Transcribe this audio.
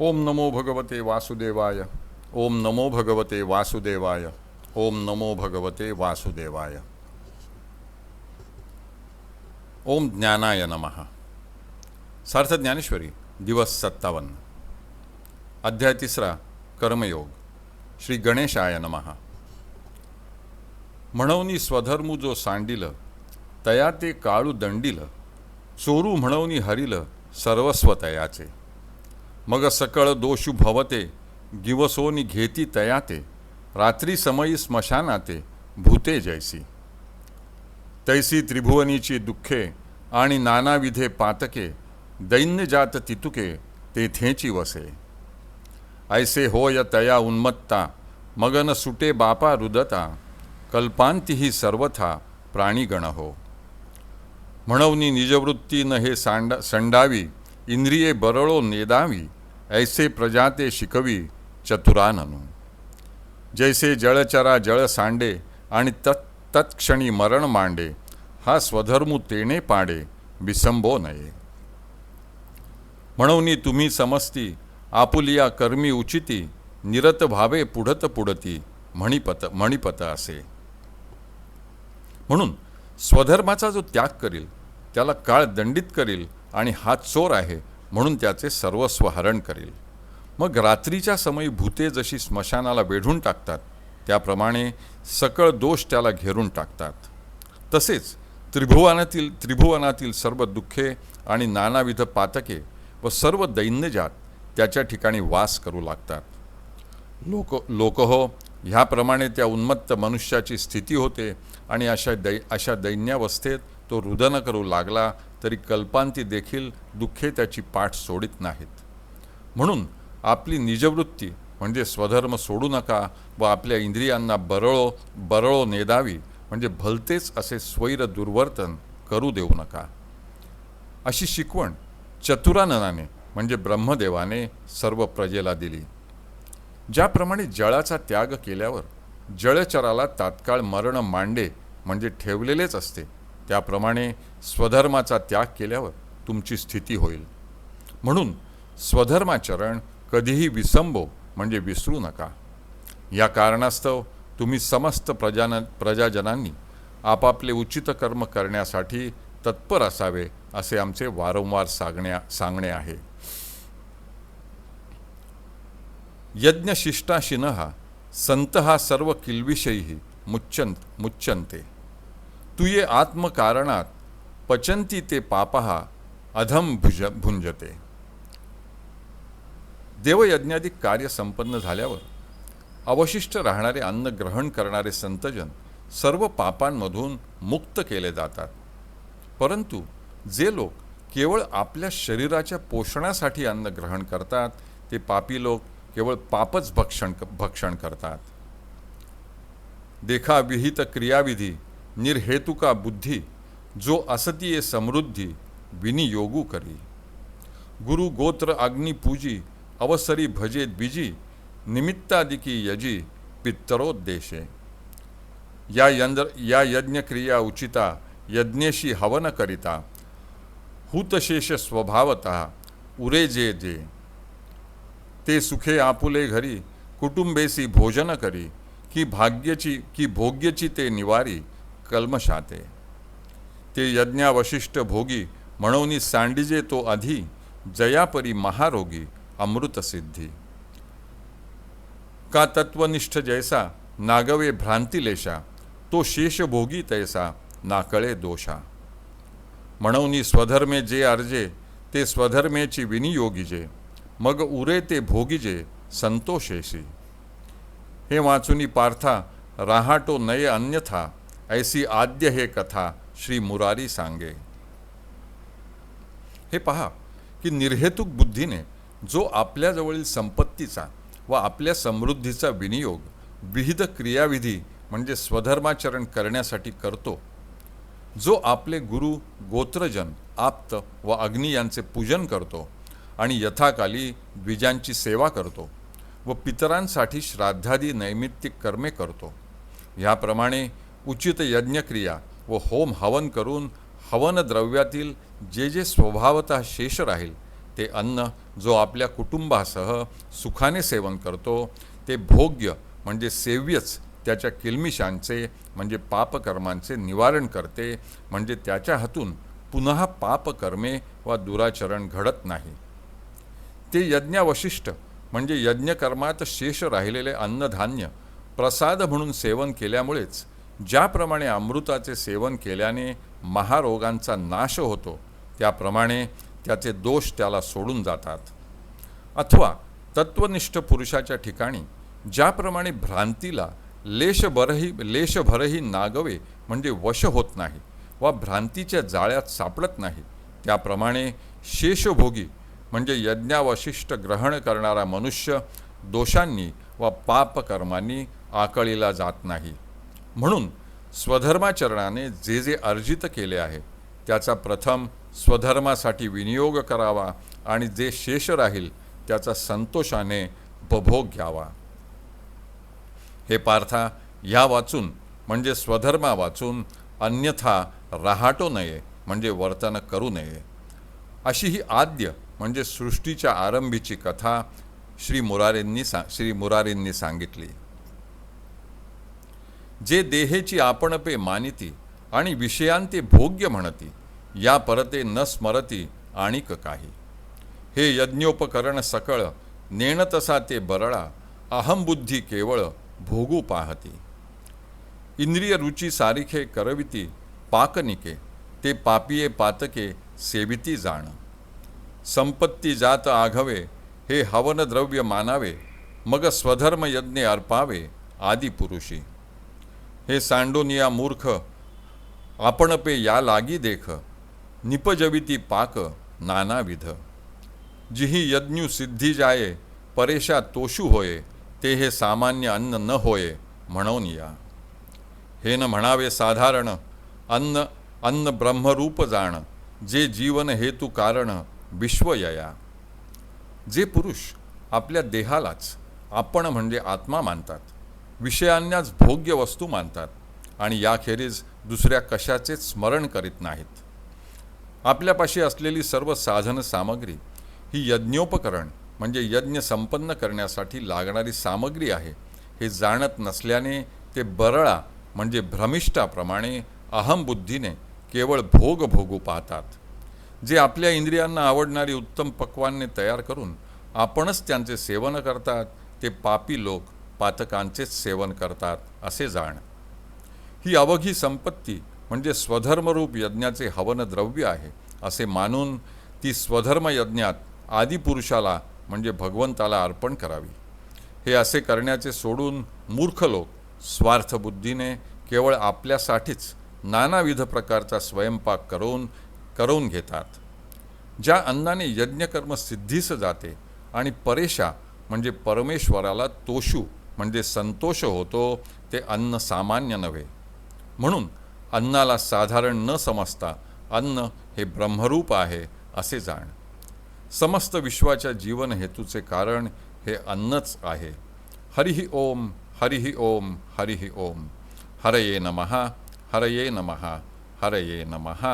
ओम नमो भगवते वासुदेवाय। ओम नमो भगवते वासुदेवाय। ओम नमो भगवते वासुदेवाय। ओम ज्ञानाय नमः। सार्थ ज्ञानेश्वरी दिवस सत्तावन्न। अध्याय तिसरा कर्मयोग। श्री गणेशाय नमः। म्हणवनी स्वधर्मू जो सांडिल तया ते काळू दंडिल चोरू म्हणवनी हरिल सर्वस्व तयाचे। मग सकळ दोषू भवते दिवसोनी घेती तयाते रात्री समयी स्मशानाते भूते जैसी। तैसी त्रिभुवनीची दुःखे आणि नानाविधे पातके दैन्यजात तितुके तेथेची वसे। ऐसे होय तया उन्मत्ता मगन सुटे बापा रुदता कल्पांतीही सर्वथा प्राणीगण हो म्हणवनी निजवृत्ती न हे सांड संडावी इंद्रिये बरळो नेदावी ऐसे प्रजाते शिकवी चतुराननु। जैसे जळचरा जळ सांडे आणि तत् तत्क्षणी मरण मांडे हा स्वधर्मू तेणे पाडे विसंबो नये। म्हणून तुम्ही समजती आपुलिया कर्मी उचिती निरत भावे पुढत पुढती म्हणीपत म्हणीपत असे। म्हणून स्वधर्माचा जो त्याग करील त्याला काळ दंडित करील आणि हा चोर आहे म्हणून त्याचे सर्वस्व हरण करेल. मग रात्रीच्या समयी भूते जशी स्मशानाला वेढून टाकतात त्याप्रमाणे सकळ दोष त्याला घेरून टाकतात. तसेच त्रिभुवनातील त्रिभुवनातील सर्व दुःखे आणि नानाविध पातके व सर्व दैन्यजात त्याच्या ठिकाणी वास करू लागतात. लोक लोक हो ह्याप्रमाणे त्या उन्मत्त मनुष्याची स्थिती होते आणि अशा दै अशा दैन्यावस्थेत तो रुदन करू लागला तरी कल्पांती देखील दुःखे त्याची पाठ सोडित नाहीत. म्हणून आपली निजवृत्ती म्हणजे स्वधर्म सोडू नका व आपल्या इंद्रियांना बरळो बरळो नेदावी म्हणजे भलतेच असे स्वैर दुर्वर्तन करू देऊ नका. अशी शिकवण चतुराननाने म्हणजे ब्रह्मदेवाने सर्व प्रजेला दिली. ज्याप्रमाणे जळाचा त्याग केल्यावर जळचराला तात्काळ मरण मांडे म्हणजे ठेवलेलेच असते. त्याप्रमाणे स्वधर्माचा त्याग केल्यावर तुमची स्थिती होईल. म्हणून स्वधर्माचरण कधीही विसंबो म्हणजे विसरू नका. या कारणास्तव तुम्ही समस्त प्रजान प्रजाजनांनी आपापले उचित कर्म करण्यासाठी तत्पर असावे असे आमचे वारंवार सांगण्या सांगणे आहे. यज्ञशिष्टाशिन संत हा सर्व किल्विषयी मुच्चंत मुच्चंते. तुये आत्मकारणात पचंती ते पापहा अधम भुज भुंजते. देवयज्ञाधिक कार्य संपन्न झाल्यावर अवशिष्ट राहणारे अन्न ग्रहण करणारे संतजन सर्व पापांमधून मुक्त केले जातात. परंतु जे लोक केवळ आपल्या शरीराच्या पोषणासाठी अन्न ग्रहण करतात ते पापी लोक केवळ पापच भक्षण भक्षण करतात. देखा विहित क्रियाविधी निर्हेतुका बुद्धि, जो असतीय समृद्धि, विनियोगू करी। गुरु गोत्र अग्नि पूजी, अवसरी भजे द्विजी, निमित्तादिकी यजी, पित्तरोद्देशे। या यंद्र, या यज्ञक्रिया उचिता, यज्ञेशी हवन करिता। हुतशेष स्वभावता उरे जे। जे ते सुखे आपुले घरी कुटुंबेसी भोजन करी, की भाग्यची, की भोग्यची ते निवारी। कल्मशाते ते यज्ञावशिष्ट भोगी म्हणून सांडिजे तो आधी जयापरी महारोगी अमृतसिद्धी का तत्वनिष्ठ जैसा नागवे भ्रांतिलेशा तो शेषभोगी तैसा नाकळे दोषा। म्हणून स्वधर्मे जे अर्जे ते स्वधर्मेची विनियोगीजे मग उरे ते भोगीजे संतोषेशी। हे वाचुनी पार्था राहाटो नये अन्यथा ऐसी आद्य हे कथा श्री मुरारी सांगे। हे पहा की निर्हेतुक बुद्धीने जो आपल्याजवळील संपत्तीचा व आपल्या समृद्धीचा विनियोग विविध क्रियाविधी म्हणजे स्वधर्माचरण करण्यासाठी करतो जो आपले गुरु गोत्रजन आप्त व अग्नी यांचे पूजन करतो आणि यथाकाली द्विजांची सेवा करतो व पितरांसाठी श्राद्धादी नैमित्तिक कर्मे करतो ह्याप्रमाणे उचित यज्ञक्रिया व होम हवन करून हवन द्रव्यातील जे जे स्वभावतः शेष राहील ते अन्न जो आपल्या कुटुंबासह सुखाने सेवन करतो ते भोग्य म्हणजे सेव्यच त्याच्या किलमिशांचे म्हणजे पापकर्मांचे निवारण करते म्हणजे त्याच्या हातून पुन्हा पापकर्मे वा दुराचरण घडत नाही. ते यज्ञावशिष्ट म्हणजे यज्ञकर्मात शेष राहिलेले अन्नधान्य प्रसाद म्हणून सेवन केल्यामुळेच ज्याप्रमाणे अमृताचे सेवन केल्याने महारोगांचा नाश होतो त्याप्रमाणे त्याचे दोष त्याला सोडून जातात. अथवा तत्वनिष्ठ पुरुषाच्या ठिकाणी ज्याप्रमाणे भ्रांतीला लेशभरही लेशभरही नागवे म्हणजे वश होत नाही वा भ्रांतीच्या जाळ्यात सापडत नाही त्याप्रमाणे शेषभोगी म्हणजे यज्ञावशिष्ट ग्रहण करणारा मनुष्य दोषांनी वा पापकर्मांनी आकळीला जात नाही. म्हणून स्वधर्माचरणाने जे जे अर्जित केले आहे त्याचा प्रथम स्वधर्मासाठी विनियोग करावा आणि जे शेष राहील त्याचा संतोषाने उपभोग घ्यावा. हे पार्था ह्या वाचून म्हणजे स्वधर्मा वाचून अन्यथा राहाटो नये म्हणजे वर्तन करू नये. अशी ही आद्य म्हणजे सृष्टीच्या आरंभीची कथा श्री मुरारींनी सा श्री मुरारींनी सांगितली. जे देहेची आपणपे मानिती आणि विषयांते भोग्य म्हणती या परते न स्मरती आणिक काही. हे यज्ञोपकरण सकळ नेण तसा ते बरळा अहमबुद्धी केवळ भोगू पाहती. इंद्रिय रुची सारिखे करविती पाकनिके ते पापिये पातके सेविती जाण. संपत्ती जात आघवे हे हवनद्रव्य मानावे मग स्वधर्म यज्ञ अर्पावे आदिपुरुषी हे सांडोनिया मूर्ख आपणपे या लागी देख निपजविती पाक नानाविध जिही यज्ञू सिद्धी जाये परेशा तोषू होये ते हे सामान्य अन्न न होये म्हणून या हे न म्हणावे साधारण अन्न अन्न ब्रह्मरूप जाण जे जीवन हेतू कारण विश्वयया जे पुरुष आपल्या देहालाच आपण म्हणजे आत्मा मानतात. विषयांनाच भोग्य वस्तू मानतात आणि याखेरीज दुसऱ्या कशाचेच स्मरण करीत नाहीत. आपल्यापाशी असलेली सर्व साधन सामग्री ही यज्ञोपकरण म्हणजे यज्ञ संपन्न करण्यासाठी लागणारी सामग्री आहे हे जाणत नसल्याने ते बरळा म्हणजे भ्रमिष्ठाप्रमाणे अहमबुद्धीने केवळ भोग भोगू पाहतात. जे आपल्या इंद्रियांना आवडणारी उत्तम पक्वान्ने तयार करून आपणच त्यांचे सेवन करतात ते पापी लोक पातकांचेच सेवन करतात असे जाण. ही अवघी संपत्ती म्हणजे स्वधर्मरूप यज्ञाचे हवन द्रव्य आहे असे मानून ती स्वधर्म यज्ञात आदिपुरुषाला म्हणजे भगवंताला अर्पण करावी. हे असे करण्याचे सोडून मूर्ख लोक स्वार्थबुद्धीने केवळ आपल्यासाठीच नानाविध प्रकारचा स्वयंपाक करून करून घेतात. ज्या अन्नाने यज्ञकर्म सिद्धीस जाते आणि परेशा म्हणजे परमेश्वराला तोषू म्हणजे संतोष होतो ते अन्न सामान्य नव्हे. म्हणून अन्नाला साधारण न समजता अन्न हे ब्रह्मरूप आहे असे जाण. समस्त विश्वाच्या जीवन हेतूचे कारण हे अन्नच आहे. हरिही ओम हरिही ओम हरिही ओम. हरये नमः हरये नमः हरये नमः.